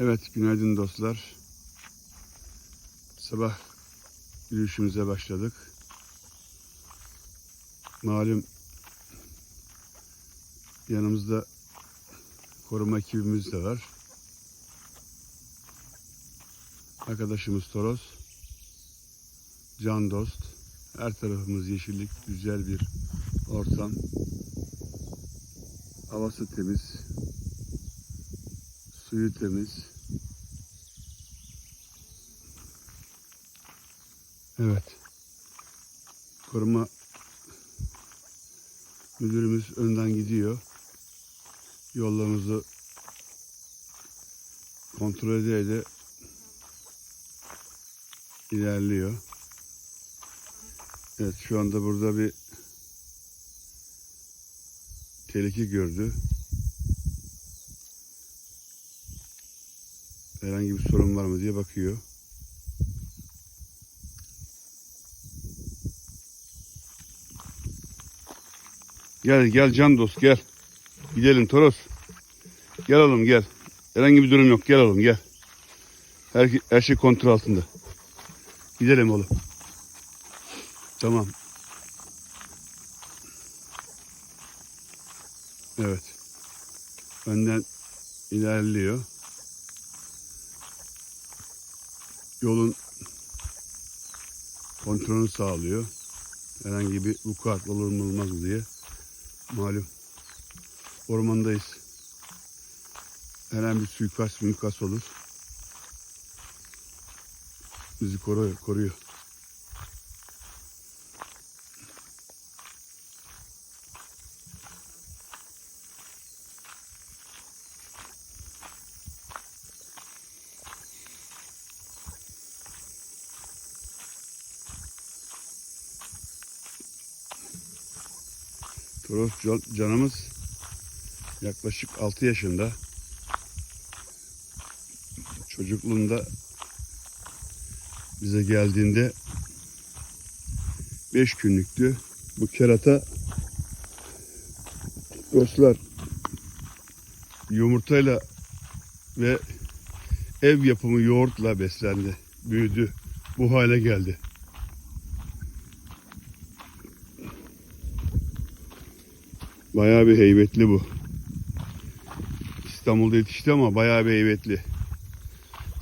Evet, günaydın dostlar. Sabah yürüyüşümüze başladık. Malum yanımızda koruma ekibimiz de var. Arkadaşımız Toros. Can dost. Her tarafımız yeşillik, güzel bir ortam. Havası temiz. Suyu temiz. Evet. Koruma müdürümüz önden gidiyor. Yollarımızı kontrol ede ilerliyor. Evet şu anda burada bir tehlike gördü. Herhangi bir sorun var mı diye bakıyor. Gel gel can dost gel. Gidelim Toros. Gel oğlum gel. Herhangi bir durum yok. Gel oğlum gel. Her, her şey kontrol altında. Gidelim oğlum. Tamam. Evet. Önden ilerliyor. Yolun kontrolünü sağlıyor. Herhangi bir vukuat olur mu olmaz mı diye. Malum. Ormandayız. Herhangi bir suikast mümkast olur. Bizi koruyor. koruyor. Canımız yaklaşık 6 yaşında. Çocukluğunda bize geldiğinde 5 günlüktü. Bu kerata dostlar yumurtayla ve ev yapımı yoğurtla beslendi. Büyüdü. Bu hale geldi. Bayağı bir heybetli bu. İstanbul'da yetişti ama bayağı bir heybetli.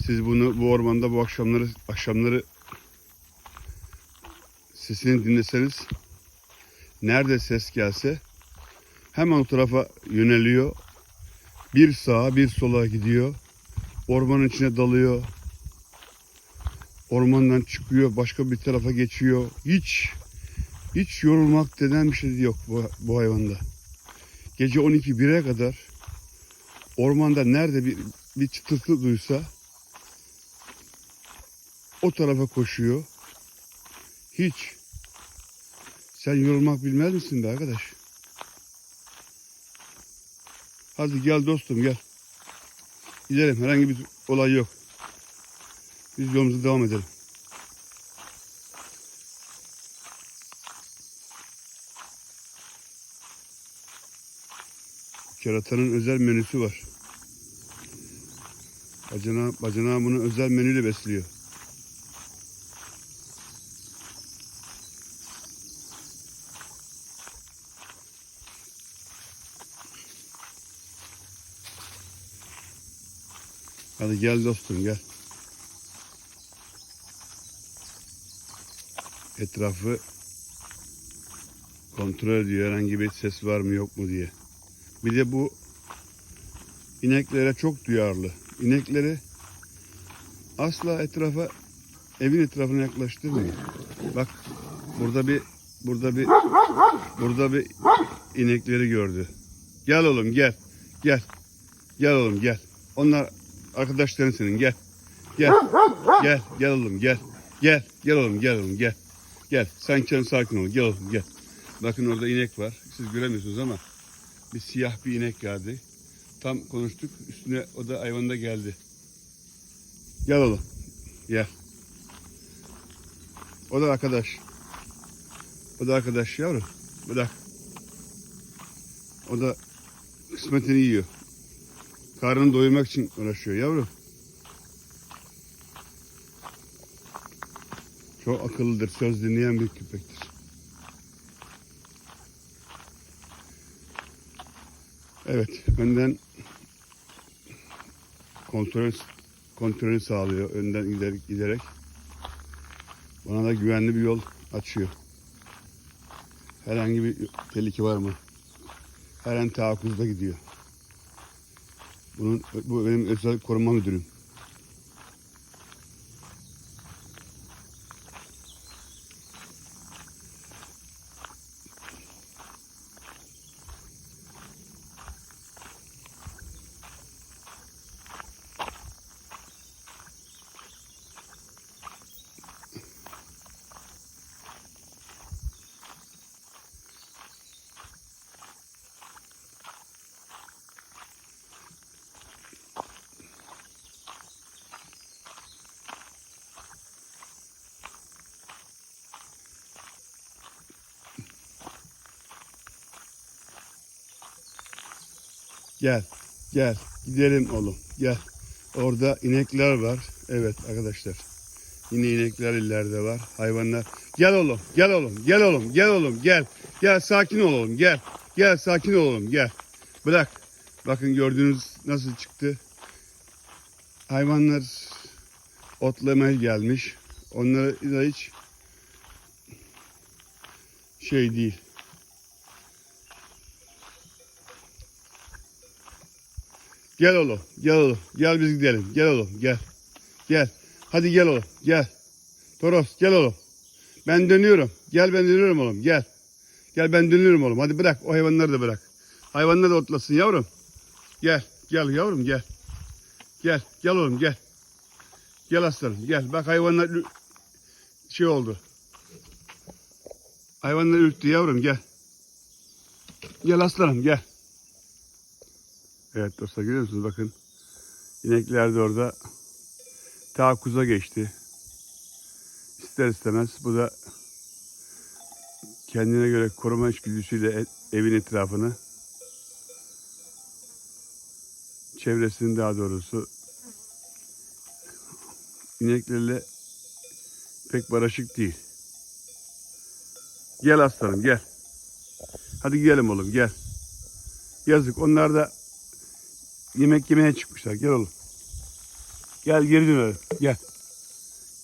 Siz bunu bu ormanda bu akşamları akşamları sesini dinleseniz nerede ses gelse hemen o tarafa yöneliyor. Bir sağa bir sola gidiyor. Ormanın içine dalıyor. Ormandan çıkıyor, başka bir tarafa geçiyor. Hiç hiç yorulmak denen bir şey yok bu, bu hayvanda. Gece 12-1'e kadar ormanda nerede bir, bir çıtırtı duysa o tarafa koşuyor. Hiç. Sen yorulmak bilmez misin be arkadaş? Hadi gel dostum gel. Gidelim herhangi bir olay yok. Biz yolumuza devam edelim. Keratanın özel menüsü var. Bacana, bacana bunu özel menüyle besliyor. Hadi gel dostum gel. Etrafı kontrol ediyor herhangi bir ses var mı yok mu diye. Bir de bu ineklere çok duyarlı. İnekleri asla etrafa evin etrafına yaklaştırmıyor. Bak burada bir burada bir burada bir inekleri gördü. Gel oğlum gel. Gel. Gel oğlum gel. Onlar arkadaşların senin gel. Gel. Gel gel oğlum gel. Gel gel oğlum gel oğlum gel. Gel. Sen kendin sakin ol. Gel oğlum gel. Bakın orada inek var. Siz göremiyorsunuz ama bir siyah bir inek geldi. Tam konuştuk. Üstüne o da hayvanda geldi. Gel oğlum. Gel. O da arkadaş. O da arkadaş yavrum. Bu da. O da kısmetini yiyor. Karnını doyurmak için uğraşıyor yavrum. Çok akıllıdır. Söz dinleyen bir köpektir. Evet. Önden kontrol kontrolü sağlıyor. Önden giderek, giderek. Bana da güvenli bir yol açıyor. Herhangi bir tehlike var mı? Her an tahakkuzda gidiyor. Bunun, bu benim özel koruma müdürüm. Gel, gel. Gidelim oğlum, gel. Orada inekler var. Evet arkadaşlar. Yine inekler ileride var. Hayvanlar. Gel oğlum, gel oğlum, gel oğlum, gel oğlum, gel. Gel sakin ol oğlum, gel. Gel sakin ol oğlum, gel. Bırak. Bakın gördüğünüz nasıl çıktı. Hayvanlar otlamaya gelmiş. Onlara da hiç şey değil. Gel oğlum, gel oğlum. Gel biz gidelim. Gel oğlum, gel. Gel. Hadi gel oğlum, gel. Toros, gel oğlum. Ben dönüyorum. Gel ben dönüyorum oğlum, gel. Gel ben dönüyorum oğlum. Hadi bırak, o hayvanları da bırak. Hayvanlar da otlasın yavrum. Gel, gel yavrum, gel. Gel, gel oğlum, gel. Gel aslanım, gel. Bak hayvanlar şey oldu. Hayvanlar ürktü yavrum, gel. Gel aslanım, gel. Evet dostlar görüyor musunuz bakın. İnekler de orada taakkuza geçti. İster istemez bu da kendine göre koruma içgüdüsüyle e- evin etrafını çevresini daha doğrusu ineklerle pek barışık değil. Gel aslanım gel. Hadi gidelim oğlum gel. Yazık onlar da yemek yemeye çıkmışlar. Gel oğlum. Gel geri dönelim. Gel.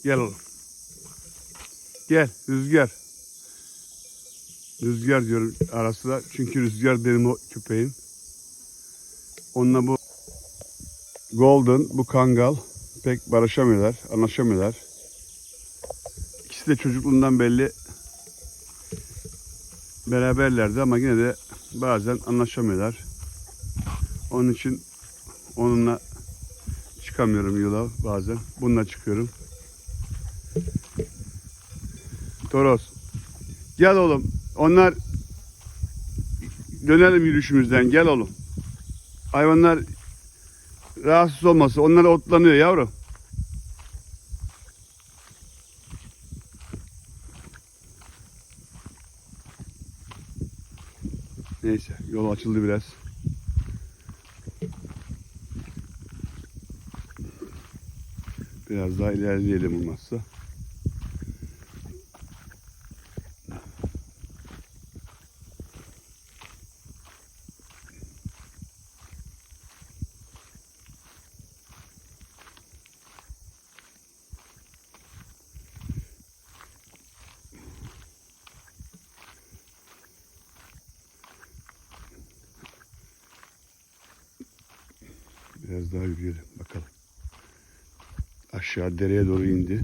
Gel oğlum. Gel Rüzgar. Rüzgar diyorum ara sıra. Çünkü Rüzgar benim o köpeğim. Onunla bu Golden, bu Kangal pek barışamıyorlar, anlaşamıyorlar. İkisi de çocukluğundan belli beraberlerdi ama yine de bazen anlaşamıyorlar. Onun için onunla çıkamıyorum yola bazen. Bununla çıkıyorum. Toros. Gel oğlum. Onlar dönelim yürüyüşümüzden. Gel oğlum. Hayvanlar rahatsız olmasın. Onlar otlanıyor yavrum. Neyse yol açıldı biraz. Biraz daha ilerleyelim olmazsa. Biraz daha yürüyelim. Aşağı dereye doğru indi.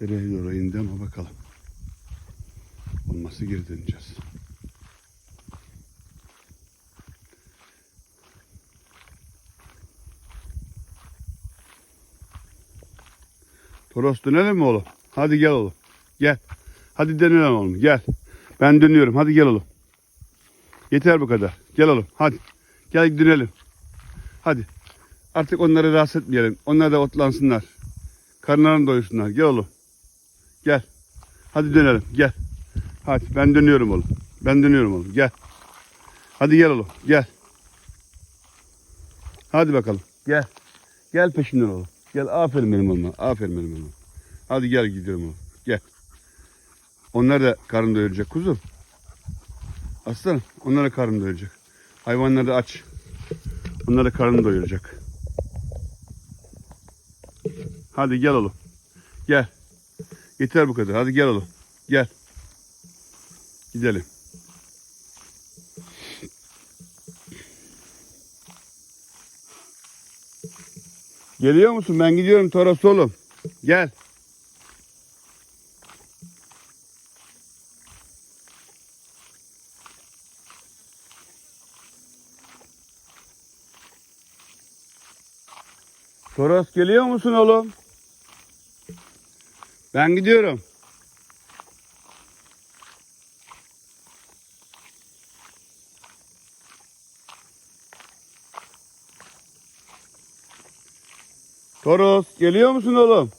Dereye doğru indi ama bakalım. Olması geri döneceğiz. Toros dönelim mi oğlum? Hadi gel oğlum. Gel. Hadi dönelim oğlum. Gel. Ben dönüyorum. Hadi gel oğlum. Yeter bu kadar. Gel oğlum. Hadi. Gel dönelim. Hadi. Artık onları rahatsız etmeyelim. Onlar da otlansınlar. Karınlarını doyursunlar. Gel oğlum. Gel. Hadi dönelim. Gel. Hadi ben dönüyorum oğlum. Ben dönüyorum oğlum. Gel. Hadi gel oğlum. Gel. Hadi bakalım. Gel. Gel peşinden oğlum. Gel aferin benim oğluma. Aferin benim oğluma. Hadi gel gidelim oğlum. Gel. Onlar da karın doyuracak kuzum. Aslanım onlar da karın doyuracak. Hayvanlar da aç. Onlar da karın doyuracak. Hadi gel oğlum. Gel. Yeter bu kadar. Hadi gel oğlum. Gel. Gidelim. Geliyor musun? Ben gidiyorum Toros oğlum. Gel. Toros geliyor musun oğlum? Ben gidiyorum. Toros geliyor musun oğlum?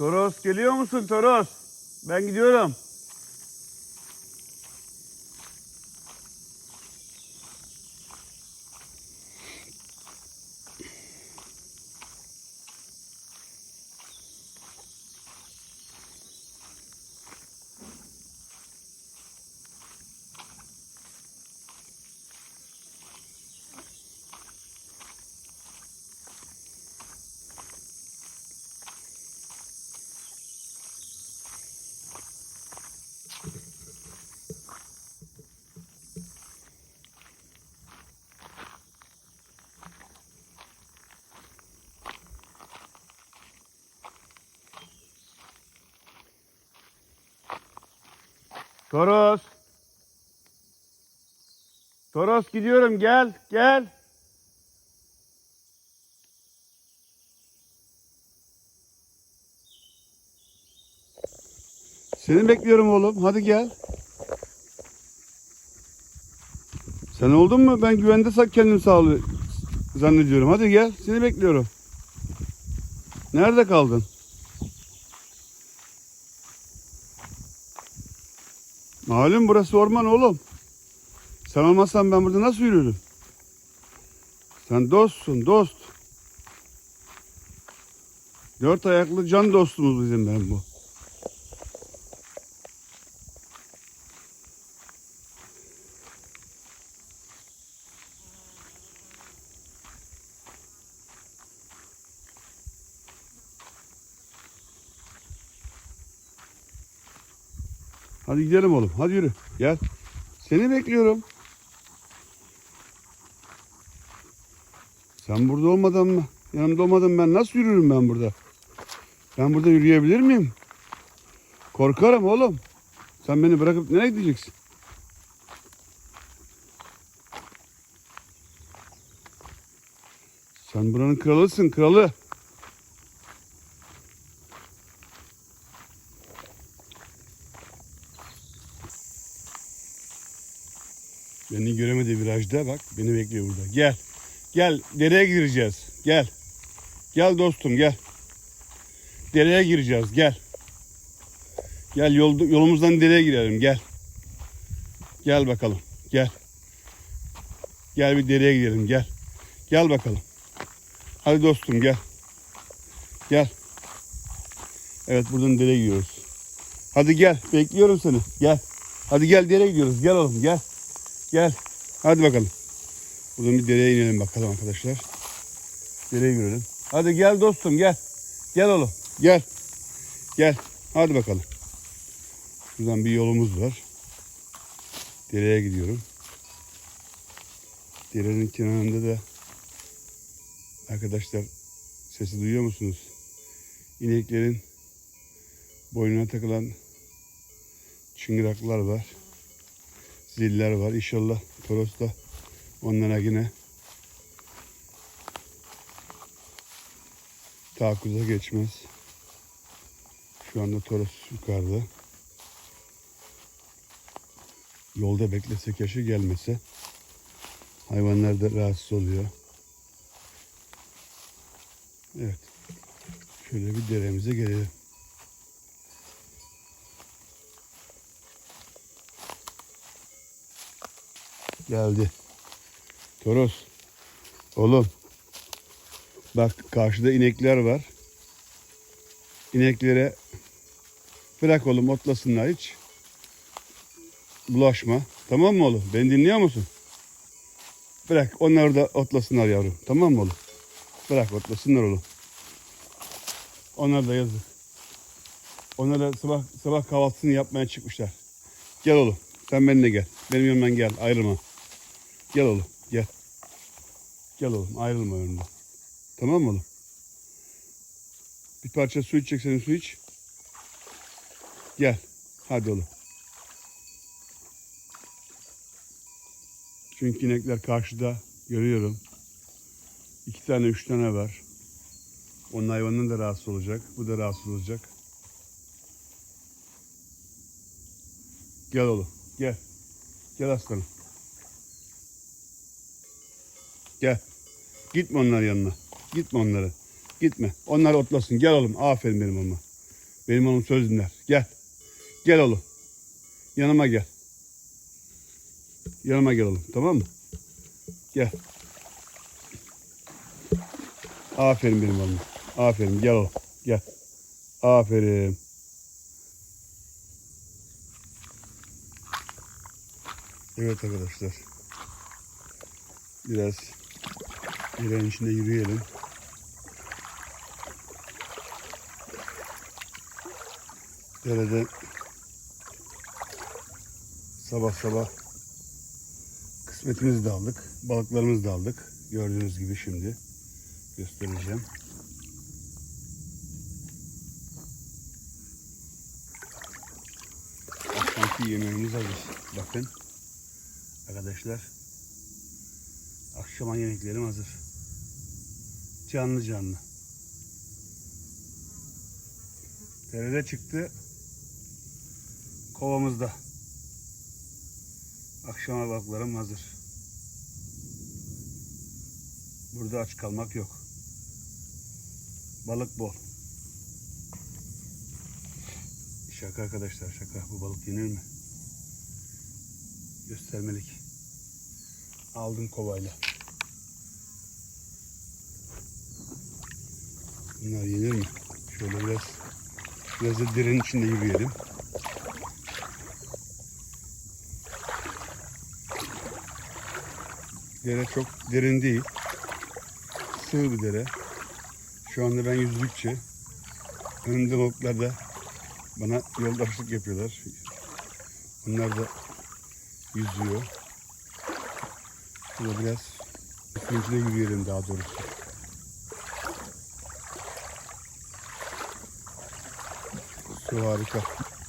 Toros geliyor musun Toros? Ben gidiyorum. Toros. Toros gidiyorum gel gel. Seni bekliyorum oğlum. Hadi gel. Sen oldun mu? Ben güvende sa- kendim sağlı zannediyorum. Hadi gel. Seni bekliyorum. Nerede kaldın? Malum burası orman oğlum. Sen olmazsan ben burada nasıl yürürüm? Sen dostsun dost. Dört ayaklı can dostumuz bizim ben bu. Hadi gidelim oğlum. Hadi yürü. Gel. Seni bekliyorum. Sen burada olmadan mı? Yanımda olmadan ben nasıl yürürüm ben burada? Ben burada yürüyebilir miyim? Korkarım oğlum. Sen beni bırakıp nereye gideceksin? Sen buranın kralısın, kralı. Beni virajda bak. Beni bekliyor burada. Gel. Gel. Dereye gireceğiz. Gel. Gel dostum gel. Dereye gireceğiz. Gel. Gel yol, yolumuzdan dereye girelim. Gel. Gel bakalım. Gel. Gel bir dereye gidelim. Gel. Gel bakalım. Hadi dostum gel. Gel. Evet buradan dereye gidiyoruz. Hadi gel. Bekliyorum seni. Gel. Hadi gel dereye gidiyoruz. Gel oğlum gel. Gel. Hadi bakalım. Buradan bir dereye inelim bakalım arkadaşlar. Dereye girelim. Hadi gel dostum gel. Gel oğlum. Gel. Gel. Hadi bakalım. Buradan bir yolumuz var. Dereye gidiyorum. Derenin kenarında da arkadaşlar sesi duyuyor musunuz? İneklerin boynuna takılan çıngıraklar var ziller var. İnşallah Toros da Onlara yine taakkuza geçmez. Şu anda Toros yukarıda. Yolda beklesek yaşı gelmese hayvanlar da rahatsız oluyor. Evet. Şöyle bir deremize gelelim. Geldi. Toros. Oğlum. Bak karşıda inekler var. İneklere bırak oğlum otlasınlar hiç. Bulaşma. Tamam mı oğlum? Beni dinliyor musun? Bırak onlar da otlasınlar yavrum. Tamam mı oğlum? Bırak otlasınlar oğlum. Onlar da yazık. Onlar da sabah, sabah kahvaltısını yapmaya çıkmışlar. Gel oğlum. Sen benimle gel. Benim yanımdan gel. Ayrılma. Gel oğlum. Gel. Gel oğlum. Ayrılma önümden. Tamam mı oğlum? Bir parça su içeceksen su iç. Gel. Hadi oğlum. Çünkü inekler karşıda görüyorum. İki tane, üç tane var. Onun hayvanının da rahatsız olacak. Bu da rahatsız olacak. Gel oğlum. Gel. Gel aslanım. Gel. Gitme onların yanına. Gitme onlara. Gitme. Onlar otlasın. Gel oğlum. Aferin benim oğluma. Benim oğlum söz dinler. Gel. Gel oğlum. Yanıma gel. Yanıma gel oğlum. Tamam mı? Gel. Aferin benim oğlum. Aferin. Gel oğlum. Gel. Aferin. Evet arkadaşlar. Biraz yerin içinde yürüyelim. Derede sabah sabah kısmetimizi de aldık. Balıklarımızı da aldık. Gördüğünüz gibi şimdi göstereceğim. Akşamki yemeğimiz hazır. Bakın arkadaşlar. Akşama yemeklerim hazır. Canlı canlı. Derede çıktı. Kovamızda. Akşama balıklarım hazır. Burada aç kalmak yok. Balık bol. Şaka arkadaşlar şaka. Bu balık yenir mi? Göstermelik. Aldım kovayla. Bunlar yenir mi? Şöyle biraz biraz da derenin içinde yürüyelim. Dere çok derin değil. Sığ bir dere. Şu anda ben yüzdükçe önümde balıklar da bana yoldaşlık yapıyorlar. Onlar da yüzüyor. Şurada biraz içinde yürüyelim daha doğrusu. Su harika.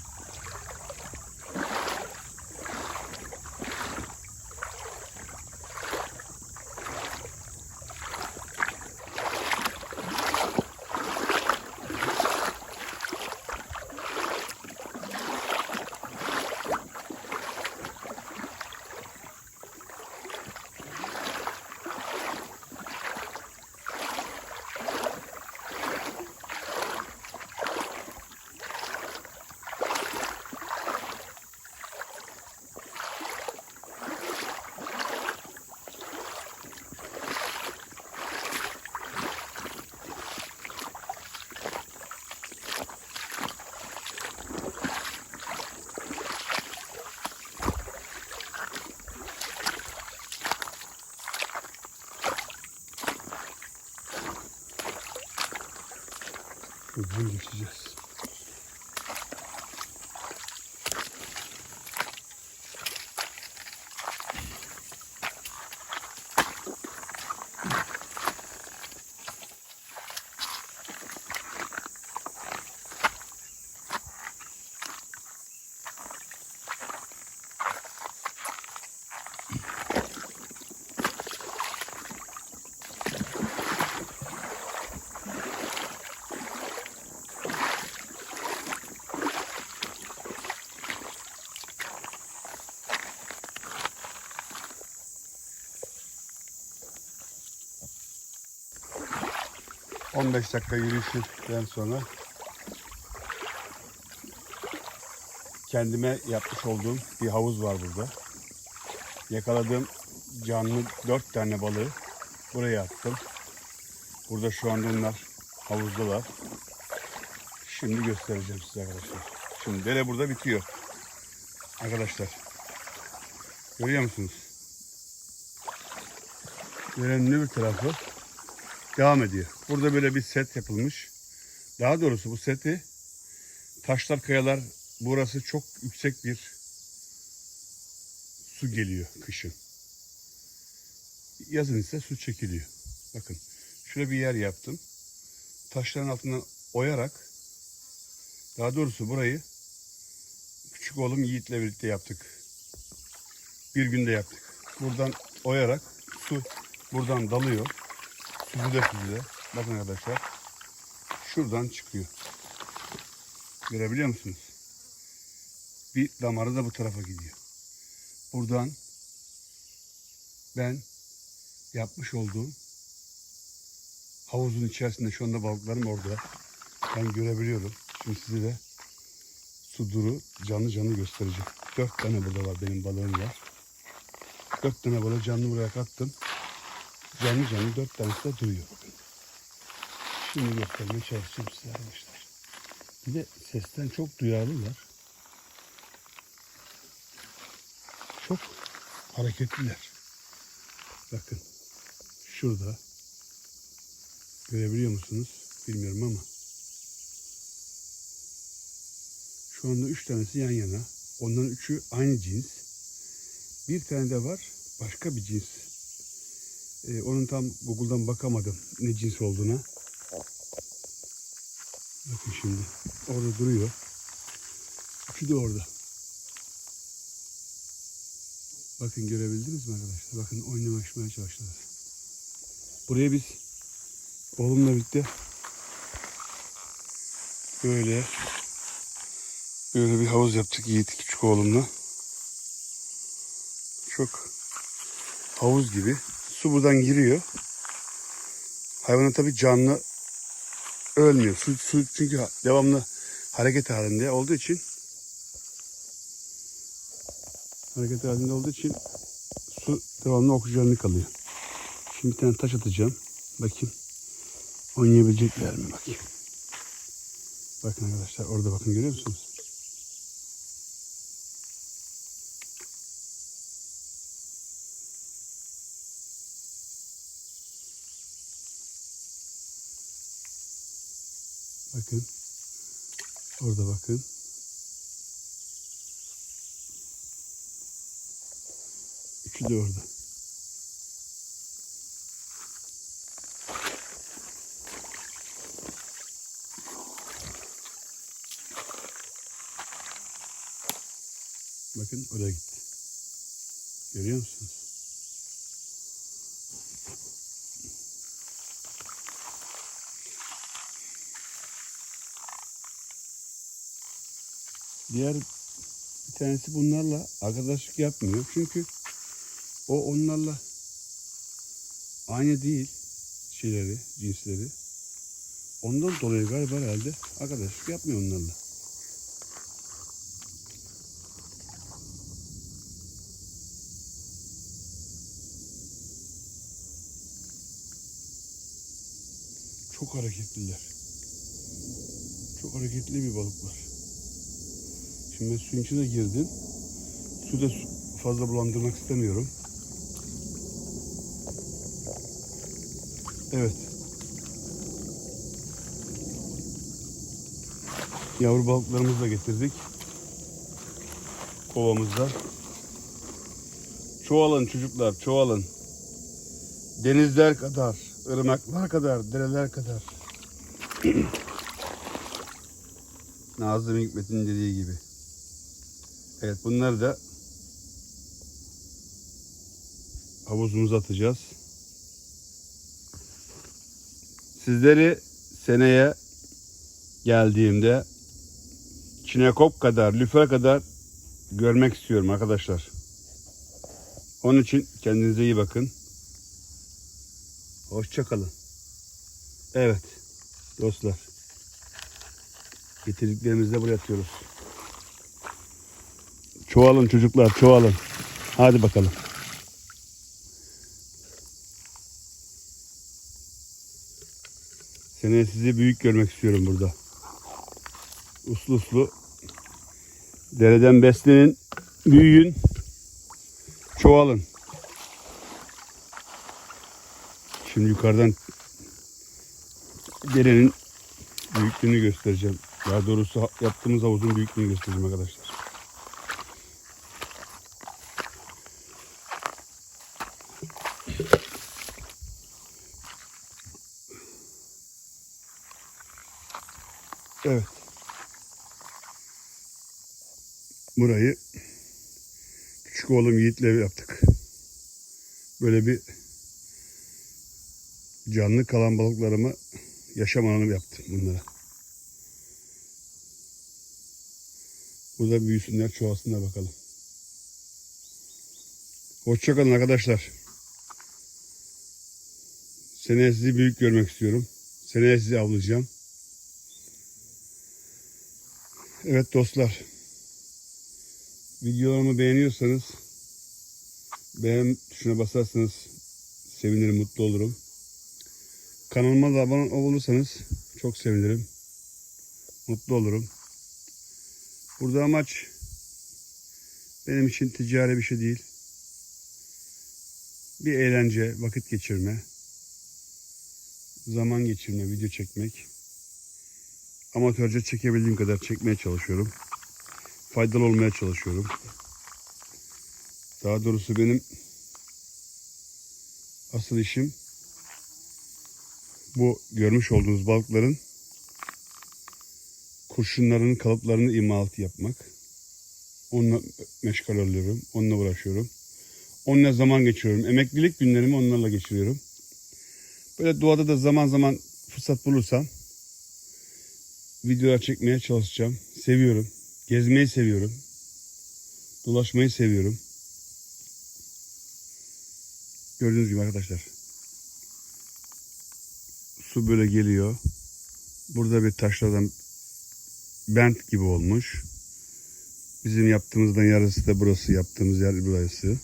Buradan geçeceğiz. 15 dakika yürüyüşten sonra kendime yapmış olduğum bir havuz var burada. Yakaladığım canlı 4 tane balığı buraya attım. Burada şu anda onlar havuzdalar. Şimdi göstereceğim size arkadaşlar. Şimdi dere burada bitiyor. Arkadaşlar. Görüyor musunuz? Derenin öbür tarafı devam ediyor. Burada böyle bir set yapılmış. Daha doğrusu bu seti taşlar kayalar burası çok yüksek bir su geliyor kışın. Yazın ise su çekiliyor. Bakın şöyle bir yer yaptım. Taşların altından oyarak daha doğrusu burayı küçük oğlum Yiğit'le birlikte yaptık. Bir günde yaptık. Buradan oyarak su buradan dalıyor. Süzüle süzüle. Bakın arkadaşlar. Şuradan çıkıyor. Görebiliyor musunuz? Bir damarı da bu tarafa gidiyor. Buradan ben yapmış olduğum havuzun içerisinde şu anda balıklarım orada. Ben görebiliyorum. Şimdi size de su canlı canlı göstereceğim. Dört tane burada var benim balığım var. Dört tane balığı canlı buraya kattım. Canlı canlı dört tanesi de duruyor. Bakın. Şimdi göstermeye çalışacağım size arkadaşlar. Bir de sesten çok duyarlılar. Çok hareketliler. Bakın. Şurada. Görebiliyor musunuz? Bilmiyorum ama. Şu anda üç tanesi yan yana. Onların üçü aynı cins. Bir tane de var başka bir cins. Ee, onun tam Google'dan bakamadım ne cins olduğuna. Bakın şimdi orada duruyor. Üçü de orada. Bakın görebildiniz mi arkadaşlar? Bakın oynamaşmaya çalıştılar. Buraya biz oğlumla birlikte böyle böyle bir havuz yaptık Yiğit küçük oğlumla. Çok havuz gibi. Su buradan giriyor. Hayvanın tabii canlı ölmüyor. Su, su çünkü devamlı hareket halinde olduğu için hareket halinde olduğu için su devamlı oksijenli kalıyor. Şimdi bir tane taş atacağım. Bakayım oynayabilecekler mi bakayım. Bakın arkadaşlar orada bakın görüyor musunuz? Bakın. Orada bakın. Üçü de orada. Bakın oraya gitti. Görüyor musunuz? Diğer bir tanesi bunlarla arkadaşlık yapmıyor. Çünkü o onlarla aynı değil şeyleri, cinsleri. Ondan dolayı galiba herhalde arkadaşlık yapmıyor onlarla. Çok hareketliler. Çok hareketli bir balıklar. Şimdi suyun içine girdim. Suyu da su- fazla bulandırmak istemiyorum. Evet. Yavru balıklarımızı da getirdik. Kovamızda. Çoğalın çocuklar, çoğalın. Denizler kadar, ırmaklar kadar, dereler kadar. Nazım Hikmet'in dediği gibi. Evet bunları da havuzumuza atacağız. Sizleri seneye geldiğimde çinekop kadar, lüfer kadar görmek istiyorum arkadaşlar. Onun için kendinize iyi bakın. Hoşçakalın. Evet. Dostlar. Getirdiklerimizi de buraya atıyoruz. Çoğalın çocuklar çoğalın. Hadi bakalım. Seneye sizi büyük görmek istiyorum burada. Uslu uslu. Dereden beslenin. Büyüyün. Çoğalın. Şimdi yukarıdan derenin büyüklüğünü göstereceğim. Daha doğrusu yaptığımız havuzun büyüklüğünü göstereceğim arkadaşlar. Evet. Burayı küçük oğlum Yiğit'le yaptık. Böyle bir canlı kalan balıklarımı yaşam alanı yaptım bunlara. Burada büyüsünler, çoğalsınlar bakalım. Hoşçakalın arkadaşlar. Seneye sizi büyük görmek istiyorum. Seneye sizi avlayacağım. Evet dostlar. Videolarımı beğeniyorsanız beğen tuşuna basarsanız sevinirim, mutlu olurum. Kanalıma da abone olursanız çok sevinirim. Mutlu olurum. Burada amaç benim için ticari bir şey değil. Bir eğlence, vakit geçirme, zaman geçirme, video çekmek. Amatörce çekebildiğim kadar çekmeye çalışıyorum. Faydalı olmaya çalışıyorum. Daha doğrusu benim asıl işim bu görmüş olduğunuz balıkların kurşunların kalıplarını imalatı yapmak. Onunla meşgul oluyorum. Onunla uğraşıyorum. Onunla zaman geçiriyorum. Emeklilik günlerimi onlarla geçiriyorum. Böyle doğada da zaman zaman fırsat bulursam videolar çekmeye çalışacağım. Seviyorum. Gezmeyi seviyorum. Dolaşmayı seviyorum. Gördüğünüz gibi arkadaşlar. Su böyle geliyor. Burada bir taşlardan bent gibi olmuş. Bizim yaptığımızdan yarısı da burası yaptığımız yer burası.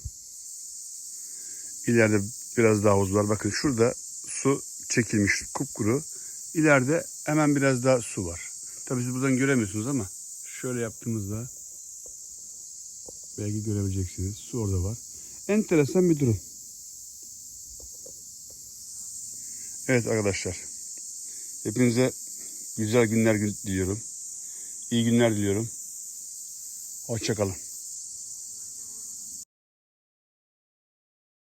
İleride biraz daha havuz var. Bakın şurada su çekilmiş kupkuru. İleride hemen biraz daha su var. Tabii siz buradan göremiyorsunuz ama şöyle yaptığımızda belki görebileceksiniz. Su orada var. Enteresan bir durum. Evet arkadaşlar. Hepinize güzel günler diliyorum. İyi günler diliyorum. Hoşçakalın.